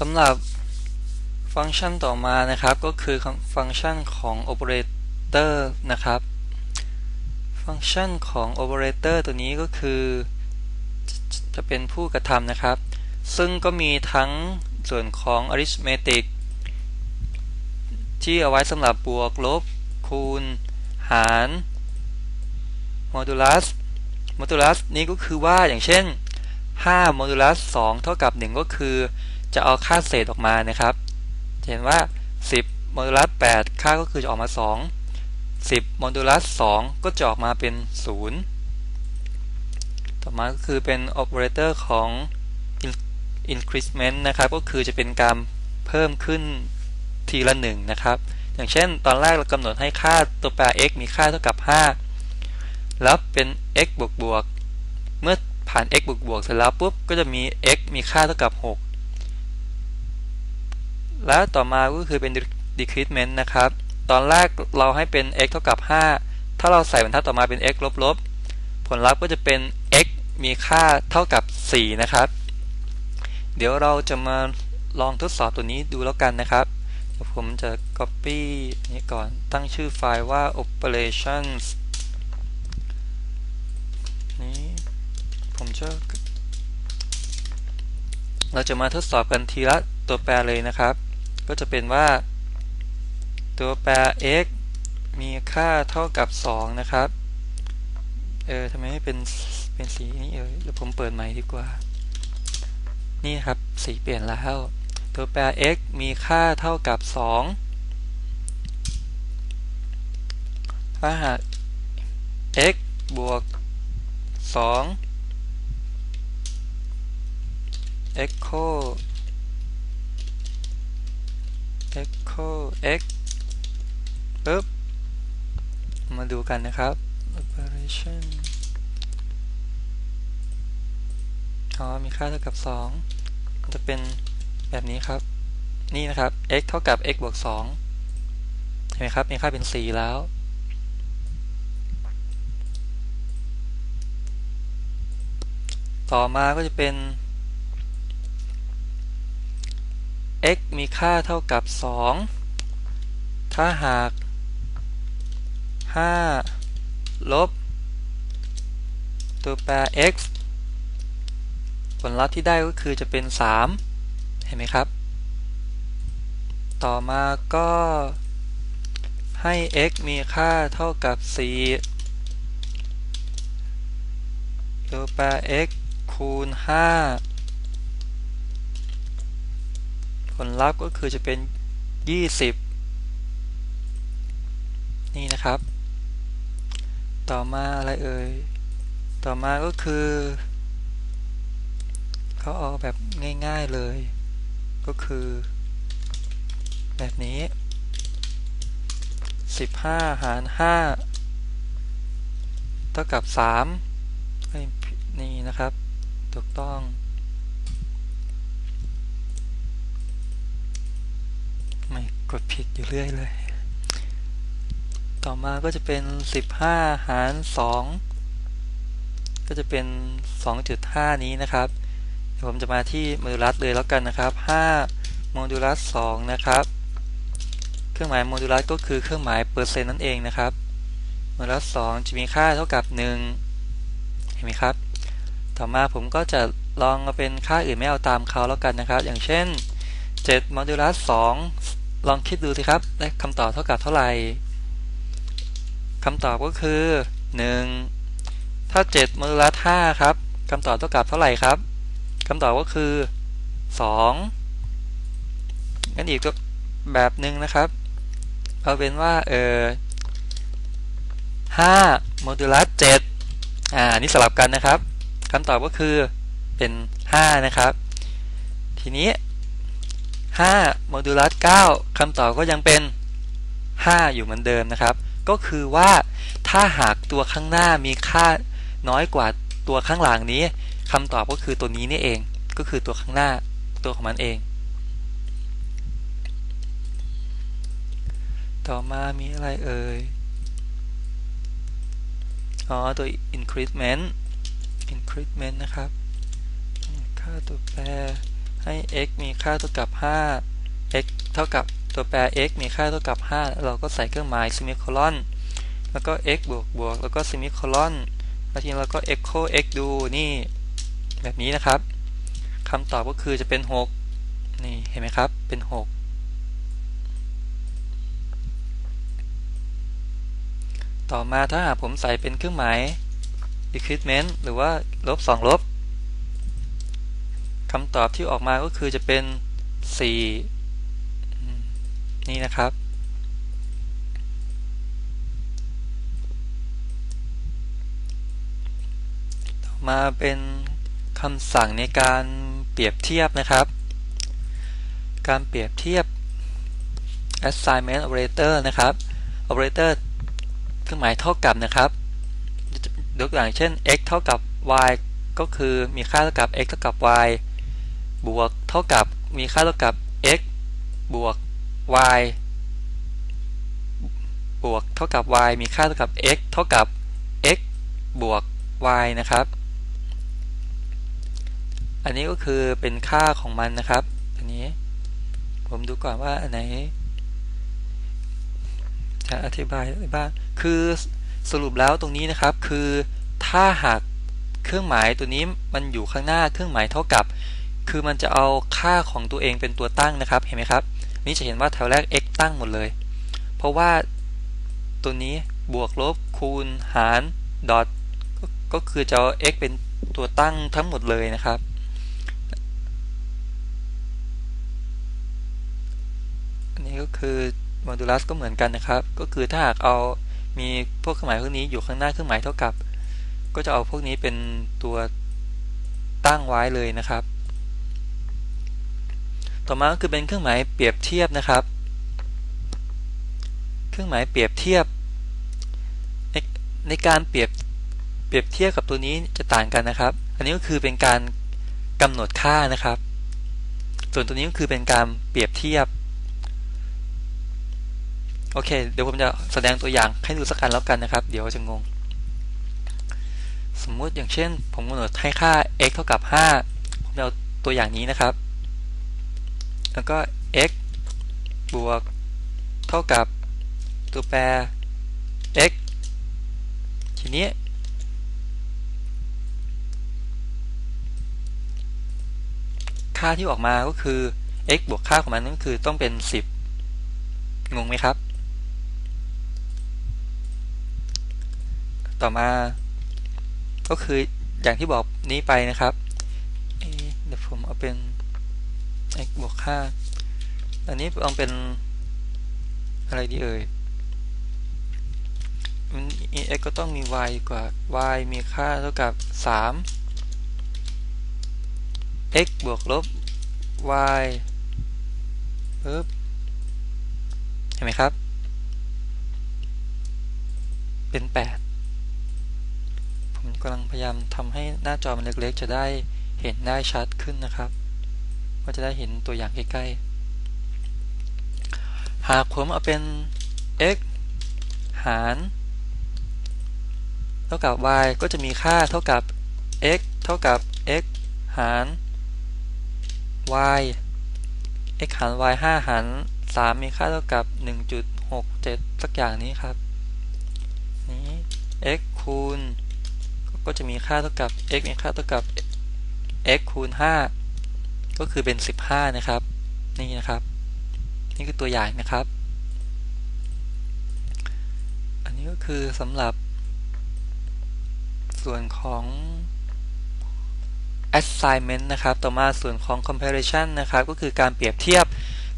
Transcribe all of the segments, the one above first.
สำหรับฟังก์ชันต่อมานะครับก็คือฟังก์ชันของ operator นะครับ ฟังก์ชันของ operator ตัวนี้ก็คือจะเป็นผู้กระทำนะครับ ซึ่งก็มีทั้งส่วนของ arithmetic ที่เอาไว้สำหรับบวกลบ คูณ หาร modulus modulus นี้ก็คือว่าอย่างเช่น5 modulus 2 เท่ากับ 1 ก็คือ จะเอาค่าเศษออกมานะครับเห็นว่า 10 modulus 8ค่าก็คือจะออกมา 2 10 modulus 2ก็จะออกมาเป็น 0 ต่อมาก็คือเป็น operator ของ increment นะครับ ก็คือจะเป็นการเพิ่มขึ้นทีละ 1 นะครับ อย่างเช่น ตอนแรกเรากำหนดให้ค่าตัวแปร x มีค่าเท่ากับ 5 แล้วเป็น x บวกบวก เมื่อผ่าน x บวกบวกเสร็จแล้วปุ๊บ ก็จะมี x มีค่าเท่ากับ 6 แล้วต่อมาก็คือเป็น decrement นะครับ ตอนแรกเราให้เป็น x เท่ากับ 5 ถ้าเราใส่บรรทัดต่อมาเป็น x ลบลบผลลัพธ์ก็จะเป็น x มีค่าเท่ากับ 4 นะครับ เดี๋ยวเราจะมาลองทดสอบตัวนี้ดูแล้วกันนะครับผมจะ copy นี้ก่อนตั้งชื่อไฟล์ว่า operations นี้ผมจะเราจะมาทดสอบกันทีละตัวแปรเลยนะครับ ก็จะเป็นว่า ตัวแปร x มีค่าเท่ากับ 2 นะครับ เออทำไมไม่เป็นเป็นสีนี้เออเดี๋ยวผมเปิดใหม่ดีกว่า นี่ครับสีเปลี่ยนแล้ว ตัวแปร x มีค่าเท่ากับ 2 ถ้าหาก x บวก 2 echo echo x ปึ๊บมาดูกันนะครับ operation อ๋อ มีค่าเท่ากับ 2 จะเป็นแบบนี้ครับ นี่นะครับ x เท่ากับ x บวก 2 เห็นไหมครับ มีค่าเป็น 4 แล้ว ต่อมาก็จะเป็น x มีค่าเท่ากับ 2 ถ้าหาก 5 ลบ ตัวแปร x ผลลัพธ์ที่ได้ก็คือจะเป็น 3 เห็นไหมครับ ต่อมาก็ให้ x มีค่าเท่ากับ 4 ตัวแปร x คูณ 5 ผลลัพธ์ก็คือจะเป็น 20 นี่นะครับ ต่อมาอะไรเอ่ย ต่อมาก็คือเขาเอาแบบง่ายๆเลย ก็คือ แบบนี้ 15 หาร 5 เท่ากับ 3 นี่นะครับ ถูกต้อง กดผิดอยู่เรื่อยเลย ต่อมาก็จะเป็น 15 หาร 2 ก็จะเป็น 2.5 นี้นะครับเดี๋ยวผมจะมาที่โมดูลัสเลยแล้วกันนะครับ 5 โมดูลัส 2 นะครับ เครื่องหมายโมดูลัสก็คือเครื่องหมายเปอร์เซ็นต์นั่นเองนะครับ โมดูลัส 2 จะมีค่าเท่ากับ 1 เห็นไหมครับ ต่อมาผมก็จะลองมาเป็นค่าอื่นไม่เอาตามเขาแล้วกันนะครับ อย่างเช่น7โมดูลัส 2 ลองคิดดูสิครับได้คำตอบเท่ากับเท่าไหร่คำตอบก็คือ 1 ถ้า7โมดูลัส5ครับคำตอบเท่ากับเท่าไหร่ครับคำตอบก็คือ 2 งั้นอีกแบบหนึ่งนะครับ เอาเป็นว่าเออ5โมดูลัส7อ่านี่สลับกันนะครับคำตอบก็คือเป็น 5 นะครับ ทีนี้ 5โมดูลัส9คำตอบก็ยังเป็น 5 อยู่เหมือนเดิมนะครับ ก็คือว่าถ้าหากตัวข้างหน้ามีค่าน้อยกว่าตัวข้างหลังนี้คำตอบก็คือตัวนี้นี่เอง ก็คือตัวข้างหน้าตัวของมันเอง ต่อมามีอะไรเอ่ยอ๋อตัว increment increment นะครับ ค่าตัวแปร ให้ x มีค่าเท่ากับ 5 x เท่ากับตัวแปร x มีค่าเท่ากับ 5 เราก็ใส่เครื่องหมายซิมิโคลอน แล้วก็ x บวกบวกแล้วก็ซิมิโคลอนแล้วทีนี้เราก็ echo x ดูนี่แบบนี้นะครับคำตอบก็คือจะเป็น 6 นี่เห็นไหมครับ เป็น 6ต่อมาถ้าหากผมใส่เป็นเครื่องหมาย decrement หรือว่าลบ2ลบ คำตอบที่ออกมาก็คือจะเป็น 4 นี่นะครับ ต่อมาเป็นคำสั่งในการเปรียบเทียบนะครับ การเปรียบเทียบ assignment operator นะครับ operator เครื่องหมายเท่ากับนะครับยกตัวอย่างเช่น x เท่ากับ y ก็คือมีค่าเท่ากับ x เท่ากับ y บวกเท่ากับมีค่าเท่ากับ x บวก y บวกเท่ากับ y มีค่าเท่ากับ x เท่ากับ x บวก y นะครับ อันนี้ก็คือเป็นค่าของมันนะครับ อันนี้ผมดูก่อนว่าอันไหนจะอธิบายอะไรบ้าง คือสรุปแล้วตรงนี้นะครับ คือถ้าหากเครื่องหมายตัวนี้มันอยู่ข้างหน้าเครื่องหมายเท่ากับ คือมันจะเอาค่าของตัวเองเป็นตัวตั้งนะครับ เห็นไหมครับ นี่จะเห็นว่าแถวแรก x ตั้งหมดเลย เพราะว่าตัวนี้บวกลบคูณหารดอทก็คือจะเอา x เป็นตัวตั้งทั้งหมดเลยนะครับอันนี้ก็คือโมดูลัสก็เหมือนกันนะครับ ก็คือถ้าหากเอามีพวกเครื่องหมายพวกนี้อยู่ข้างหน้าเครื่องหมายเท่ากับ ก็จะเอาพวกนี้เป็นตัวตั้งไว้เลยนะครับ ต่อมาก็คือเป็นเครื่องหมายเปรียบเทียบนะครับ เครื่องหมายเปรียบเทียบ ในในการเปรียบเปรียบเทียบกับตัวนี้จะต่างกันนะครับ อันนี้ก็คือเป็นการกำหนดค่านะครับ ส่วนตัวนี้ก็คือเป็นการเปรียบเทียบ โอเค เดี๋ยวผมจะแสดงตัวอย่างให้ดูสักกันแล้วกันนะครับ เดี๋ยวจะงง สมมุติอย่างเช่น ผมกำหนดให้ค่า x เท่ากับ 5 ผมจะเอาตัวอย่างนี้นะครับ แล้วก็ x บวก เท่ากับตัวแปร x ทีนี้ ค่าที่ออกมาก็คือ x บวกค่าของมันนั่นคือต้องเป็น 10 งงไหมครับ ต่อมา ก็คืออย่างที่บอกนี้ไปนะครับเดี๋ยวผมเอาเป็น x บวก5อันนี้ลองเป็นอะไรดีเอ่ยมัน x ก็ต้องมี y กว่า y มีค่าเท่ากับ 3 x บวกลบ y ปึ๊บเห็นไหมครับ เป็น 8 ผมกำลังพยายามทำให้หน้าจอมันเล็กๆ จะได้เห็นได้ชัดขึ้นนะครับ ก็จะได้เห็นตัวอย่างใกล้ๆ หากผมเอาเป็น x หาร เท่ากับ y ก็จะมีค่าเท่ากับ x เท่ากับ x หาร y x หาร y 5 หาร 3 มีค่าเท่ากับ 1.67 สักอย่างนี้ครับ นี้ x คูณ ก็จะมีค่าเท่ากับ x มีค่าเท่ากับ x คูณ 5 ก็คือเป็น 15 นะครับ นี่นะครับ นี่คือตัวอย่างนะครับ อันนี้ก็คือสำหรับ ส่วนของ assignment นะครับ ต่อมาส่วนของ comparison นะครับ ก็คือการเปรียบเทียบ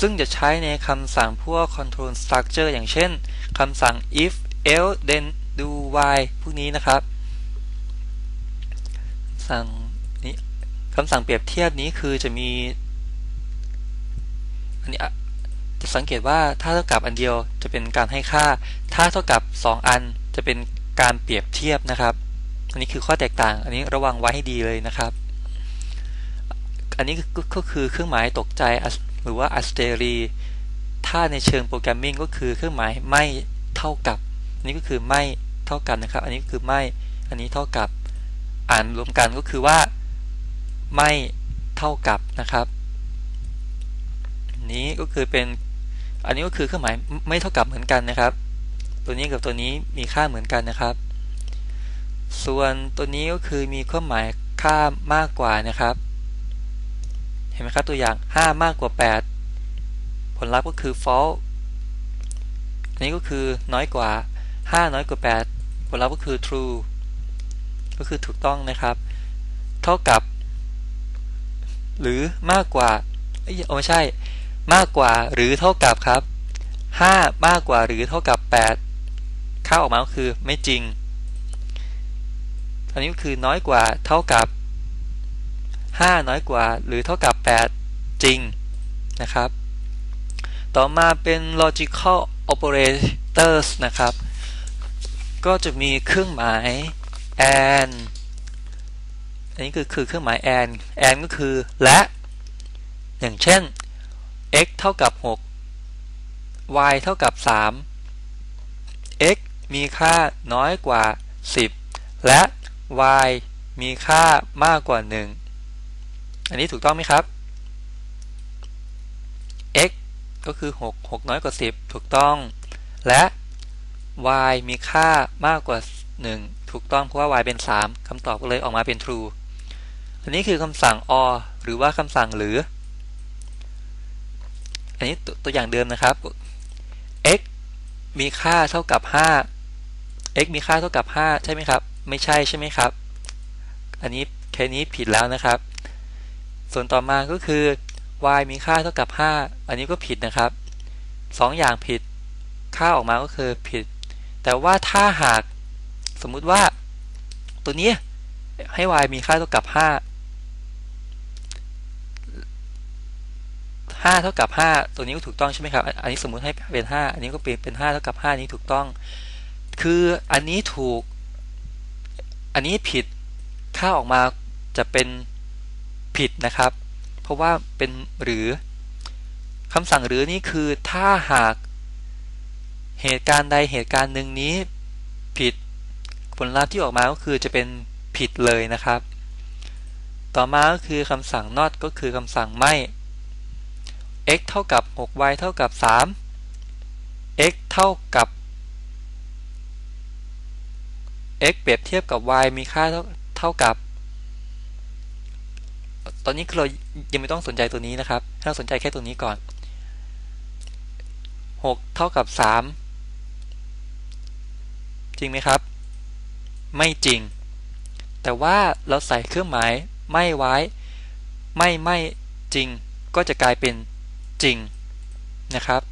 ซึ่งจะใช้ในคำสั่งพวก control structure อย่างเช่นคำสั่ง if else then do y พวกนี้นะครับ สั่ง คำสั่งเปรียบเทียบนี้คือจะมีอันนี้จะสังเกตว่าถ้าเท่ากับอันเดียวจะเป็นการให้ค่า ถ้าเท่ากับ 2 อันจะเป็นการเปรียบเทียบนะครับ อันนี้คือข้อแตกต่าง อันนี้ระวังไว้ให้ดีเลยนะครับ อันนี้ก็คือเครื่องหมายตกใจหรือว่าอัสเตรีถ้าในเชิงโปรแกรมมิ่งก็คือเครื่องหมายไม่เท่ากับอันนี้ก็คือไม่เท่ากันนะครับ อันนี้คือไม่ อันนี้เท่ากับ อ่านรวมกันก็คือว่า ไม่เท่ากับนะครับ นี้ก็คือเป็นอันนี้ก็คือเครื่องหมายไม่เท่ากับเหมือนกันนะครับ ตัวนี้กับตัวนี้มีค่าเหมือนกันนะครับ ส่วนตัวนี้ก็คือมีเครื่องหมายค่ามากกว่านะครับ เห็นไหมครับตัวอย่าง 5 มากกว่า 8 ผลลัพธ์ก็คือ false อันนี้ก็คือน้อยกว่า 5 น้อยกว่า 8 ผลลัพธ์ก็คือ true ก็คือถูกต้องนะครับ เท่ากับ หรือมากกว่าเอ้ยไม่ใช่ มากกว่าหรือเท่ากับครับ 5 มากกว่าหรือเท่ากับ 8 ค่าออกมาก็คือไม่จริงอันนี้ก็คือน้อยกว่าเท่ากับ 5 น้อยกว่าหรือเท่ากับ 8 จริงนะครับ ต่อมาเป็น logical operators นะครับ ก็จะมีเครื่องหมาย and อันนี้คือคือเครื่องหมาย and and ก็คือและ อย่างเช่น x เท่ากับ 6 y เท่ากับ 3 x มีค่าน้อยกว่า 10 และ y มีค่ามากกว่า 1 อันนี้ถูกต้องไหมครับ x ก็คือ 6 6 น้อยกว่า 10 ถูกต้อง และ y มีค่ามากกว่า 1 ถูกต้องเพราะว่า y เป็น 3 คำตอบก็เลยออกมาเป็น true อันนี้คือคำสั่ง or หรือว่าคำสั่งหรือ อันนี้ตัวอย่างเดิมนะครับ x มีค่าเท่ากับ 5 x มีค่าเท่ากับ 5 ใช่ไหมครับ ไม่ใช่ใช่ไหมครับ อันนี้แค่นี้ผิดแล้วนะครับ ส่วนต่อมาก็คือ y มีค่าเท่ากับ 5 อันนี้ก็ผิดนะครับ 2อย่างผิด ค่าออกมาก็คือผิด แต่ว่าถ้าหากสมมุติว่าตัวนี้ให้ y มีค่าเท่ากับ 5 5 เท่ากับ 5 ตัวนี้ก็ถูกต้องใช่ไหมครับ อันนี้สมมุติให้เป็น 5 อันนี้ก็เปลี่ยนเป็น 5 เท่ากับ 5 นี้ถูกต้อง คืออันนี้ถูก อันนี้ผิด ค่าออกมาจะเป็นผิดนะครับ เพราะว่าเป็นหรือคำสั่งหรือนี่คือถ้าหากเหตุการณ์ใดเหตุการณ์หนึ่งนี้ผิดผลลัพธ์ที่ออกมาก็คือจะเป็นผิดเลยนะครับ ต่อมาก็คือคำสั่ง not ก็คือคำสั่งไม่ x เท่ากับ 6y เท่ากับ 3 x เท่ากับ x เปรียบเทียบกับ y มีค่าเท่าเท่ากับ ตอนนี้เรายังไม่ต้องสนใจตัวนี้นะครับให้เราสนใจแค่ตัวนี้ก่อน 6 เท่ากับ 3 จริงไหมครับ ไม่จริง แต่ว่าเราใส่เครื่องหมายไม่ไว้ ไม่ไม่จริง ก็จะกลายเป็น จริงนะครับ